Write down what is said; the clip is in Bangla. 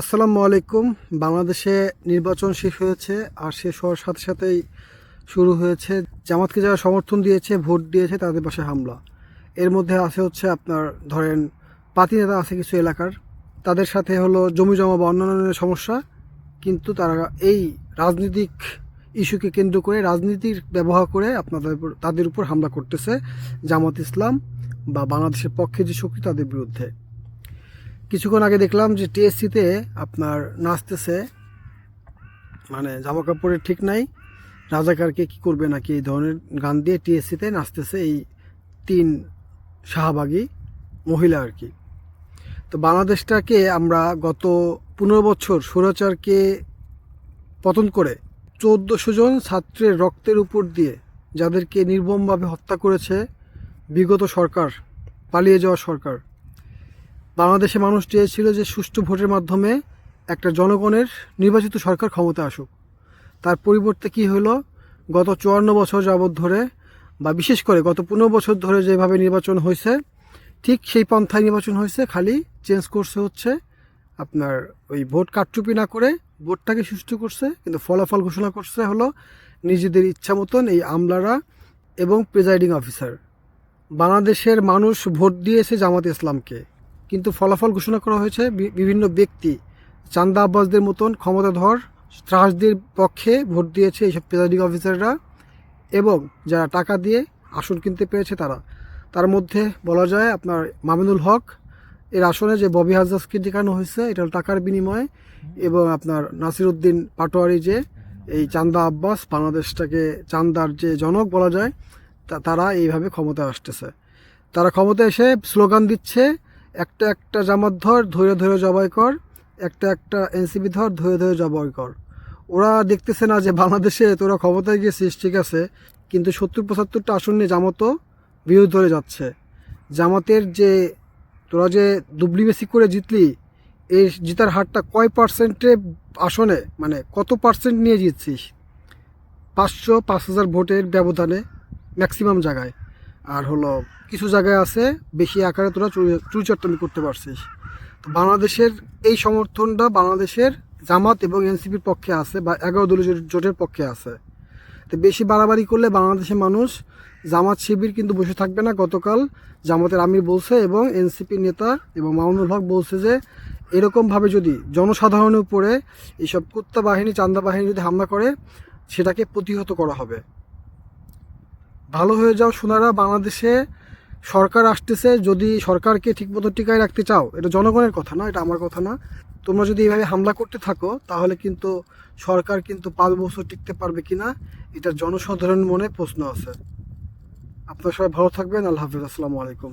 আসসালামু আলাইকুম। বাংলাদেশে নির্বাচন শেষ হয়েছে আর শেষ হওয়ার সাথে সাথেই শুরু হয়েছে। জামাতকে যারা সমর্থন দিয়েছে, ভোট দিয়েছে, তাদের পাশে হামলা। এর মধ্যে আছে হচ্ছে আপনার ধরেন পাতি নেতা আছে কিছু এলাকার। তাদের সাথে হলো জমি জমা বা অন্যান্য সমস্যা। কিন্তু তারা এই রাজনৈতিক ইস্যুকে কেন্দ্র করে, রাজনীতির ব্যবহার করে আপনাদের তাদের উপর হামলা করতেছে জামাত ইসলাম বা বাংলাদেশের পক্ষে যে শক্তি তাদের বিরুদ্ধে। কিছুক্ষণ আগে দেখলাম যে টিএসসিতে আপনার নাচতেছে। মানে জামা কাপড়ের ঠিক নাই। রাজাকারকে কি করবে নাকি এই ধরনের গান দিয়ে টিএসসিতে নাচতেছে এই তিন শাহবাগী মহিলা আর কি। তো বাংলাদেশটাকে আমরা গত পনেরো বছর স্বৈরাচারকে পতন করে চৌদ্দশো জন ছাত্রের রক্তের উপর দিয়ে যাদেরকে নির্মমভাবে হত্যা করেছে বিগত সরকার, পালিয়ে যাওয়া সরকার বাংলাদেশে মানুষ চেয়েছিল যে সুষ্ঠু ভোটের মাধ্যমে একটা জনগণের নির্বাচিত সরকার ক্ষমতা আসুক। তার পরিবর্তে কি হলো? গত চুয়ান্ন বছর যাবৎ ধরে বা বিশেষ করে গত পনেরো বছর ধরে যেভাবে নির্বাচন হয়েছে, ঠিক সেই পন্থায় নির্বাচন হয়েছে, খালি চেঞ্জ করছে হচ্ছে আপনার ওই ভোট কারচুপি না করে ভোটটাকে সুষ্ঠু করছে, কিন্তু ফলাফল ঘোষণা করছে হলো নিজেদের ইচ্ছা মতন এই আমলারা এবং প্রেজাইডিং অফিসার। বাংলাদেশের মানুষ ভোট দিয়েছে জামাত ইসলামকে। কিন্তু ফলাফল ঘোষণা করা হয়েছে বিভিন্ন ব্যক্তি। চান্দা আব্বাসদের মতন ক্ষমতাধর ত্রাসদের পক্ষে ভোট দিয়েছে এইসব প্রেজাইডিং অফিসাররা এবং যারা টাকা দিয়ে আসন কিনতে পেরেছে তারা। তার মধ্যে বলা যায় আপনার মামিনুল হক, এর আসনে যে ববি হাজদাসকে দেখানো হয়েছে, এটা টাকার বিনিময়ে এবং আপনার নাসিরউদ্দিন পাটোয়ারি যে এই চান্দা আব্বাস, বাংলাদেশটাকে চান্দার যে জনক বলা যায় তারা এইভাবে ক্ষমতায় আসতেছে। তারা ক্ষমতায় এসে স্লোগান দিচ্ছে একটা একটা জামাত ধর ধরে ধরে জবাই কর। একটা একটা এনসিপি ধর ধরে ধরে জবাই কর। ওরা দেখতেছে না যে বাংলাদেশে তোরা ক্ষমতায় গিয়েছিস, ঠিক আছে? কিন্তু সত্তর পঁচাত্তরটা আসন নিয়ে জামাতও বিরোধ ধরে যাচ্ছে। জামাতের যে তোরা যে দুবলি বেশি করে জিতলি, এই জিতার হারটা কয় পার্সেন্টে আসনে মানে কত পার্সেন্ট নিয়ে জিতছিস? পাঁচশো, পাঁচ হাজার ভোটের ব্যবধানে ম্যাক্সিমাম জায়গায়। আর হলো কিছু জায়গায় আছে, বেশি আকারে তোরা চুরি- চুরিচাট্টামি করতে পারছিস। তো বাংলাদেশের এই সমর্থনটা বাংলাদেশের জামাত এবং এনসিপির পক্ষে আছে বা এগারো দলীয় জোট- জোটের পক্ষে আছে। তো বেশি বাড়াবাড়ি করলে বাংলাদেশের মানুষ জামাত শিবির কিন্তু বসে থাকবে না। গতকাল জামাতের আমির বলছে এবং এনসিপি নেতা এবং মামুনুল হক বলছে যে, এরকমভাবে যদি জনসাধারণের উপরে এইসব কুত্তা বাহিনী, চান্দা বাহিনী যদি হামলা করে, সেটাকে প্রতিহত করা হবে। ভালো হয়ে যাও সোনারা, বাংলাদেশে সরকার আসতেছে, যদি সরকারকে ঠিকমতো টিকায় রাখতে চাও। এটা জনগণের কথা না, এটা আমার কথা না। তোমরা যদি এইভাবে হামলা করতে থাকো, তাহলে কিন্তু সরকার কিন্তু পাঁচ বছর টিকতে পারবে কিনা, এটা জনসাধারণ মনে প্রশ্ন আছে। আপনারা সবাই ভালো থাকবেন, আল্লাহ হাফিজ, আসসালামু আলাইকুম।